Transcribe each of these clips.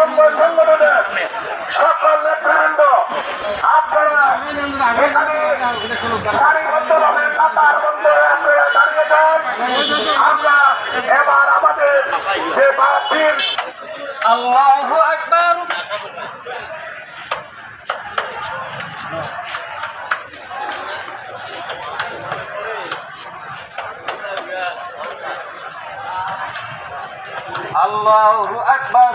সমন্বয় সংগঠনের সকল নেতৃবৃন্দ আপনারা সারিবদ্ধভাবে কাতার বন্ধ আল্লাহু আকবার।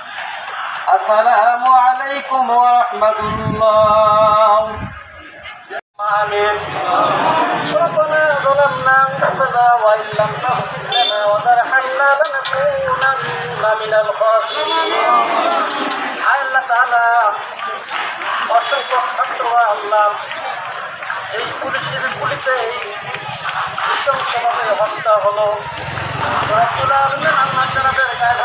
আসসালামু আলাইকুম ওয়া রাহমাতুল্লাহ آمين ربنا ظلمنا أنفسنا وإن لم تغفر لنا وترحمنا لنكونن من الخاسرين আল্লাহ তাআলা অসংখ্য ছাত্র আল্লাহ এই পুলিশের গুলিতে এই নৃশংসভাবে হত্যা হলো রব্বুল আলামিন আল্লাহ তাআলাদের গায়ে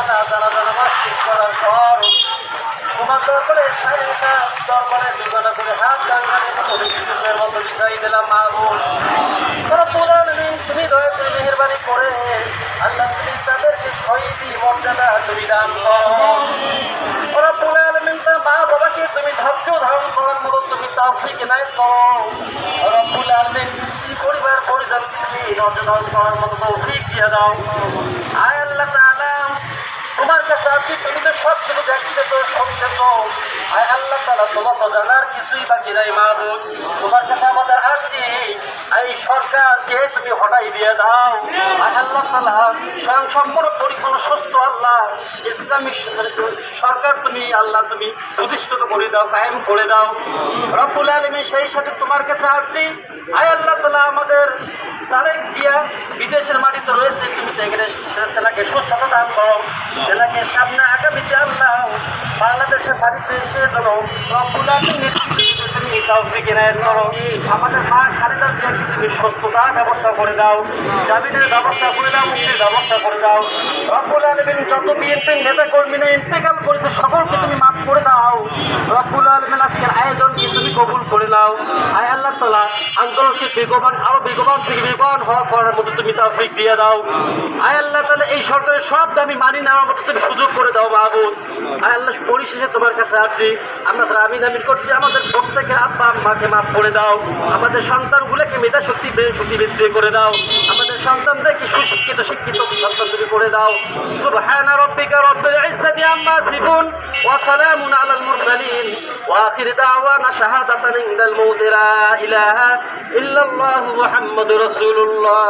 দরবারে বিগত করে হাত ডাঙ্গারে মতো মতো বিছাই দিলাম মাহবুব তুমি দয়া করে মেহেরবানি করে আল্লাহ তুমি তাদেরকে শহীদি মর্যাদা তুমি দান করো রব্বুল আলামিন তার মা বাবাকে তুমি ধৈর্য ধারণ করার মতো তুমি তাওফিক এনায়েত করো রব্বুল আলামিন পরিবার পরিজনকে তুমি নজর করার মতো তৌফিক দাও আয় তোমার কাছে আপনি তুমি তো সব কিছু দেখতে তো তো আয় আল্লাহ তালা তোমার তো জানার কিছুই বাকি নাই মাহবুব। তোমার কাছে আমাদের আসছি এই সরকারকে তুমি হটাই দিয়ে দাও। আয় আল্লাহ তালা স্বয়ং সম্পূর্ণ পরিপূর্ণ, সুস্থ আল্লাহ। ইসলামী সরকার তুমি, আল্লাহ তুমি প্রতিষ্ঠিত করে দাও, কায়েম করে দাও। রব্বুল আলমী সেই সাথে তোমার কাছে আসছি আয় আল্লাহ তারেক জিয়া বিদেশের মাটিতে রয়েছে তুমি দেখলে তেলাকে সুস্বাস্থ্য দান করো তেলাকে সামনে আগামীতে আল্লাহ বাংলাদেশের মাটিতে এসে ধরো তুমি তাওফিক এনায়েত করো। আমাদের মা খালেদা জিয়াকে তুমি সুস্থতার ব্যবস্থা করে দাও, জামিনের ব্যবস্থা করে দাও, মুক্তির ব্যবস্থা করে দাও। রব্বুল আলমিন যত বিএনপির নেতা কর্মীরা ইন্তেকাল করেছে, সকলকে তুমি মাফ করে দাও। রব্বুল আলমের আজকের আয়োজনকে তুমি কবুল করে নাও। আয় আল্লাহ তালা আন্দোলনকে বেগবান, আরও বেগবান থেকে বেগবান হওয়া করার মতো তুমি তাফিক দিয়ে দাও। আয় আল্লাহ সরকারের সব দাবি মানি নেওয়ার মতো তুমি সুযোগ করে দাও মাহবুব। আয় আল্লাহ পরিশেষে তোমার কাছে আসছি। আমরা তারা আমিন করছি। আমাদের প্রত্যেকে আব্বা, আম্মাকে মাফ করে দাও। আমাদের সন্তানগুলোকে মেধা, শক্তি শক্তি বৃদ্ধি করে দাও। আমাদের সন্তানদেরকে সুশিক্ষিত, শিক্ষিত সন্তান তুমি করে দাও। সুবহান রব্বিকা রব্বিল ইজ্জাতি আম্মা ইয়াসিফুন ওয়া সালামুন আলাল মুরসালিন। ওয়া আখির দাওয়ানা শাহাদাতান ইনদাল মাউত লা ইলাহা ইল্লাল্লাহু মুহাম্মাদুর রাসূলুল্লাহ।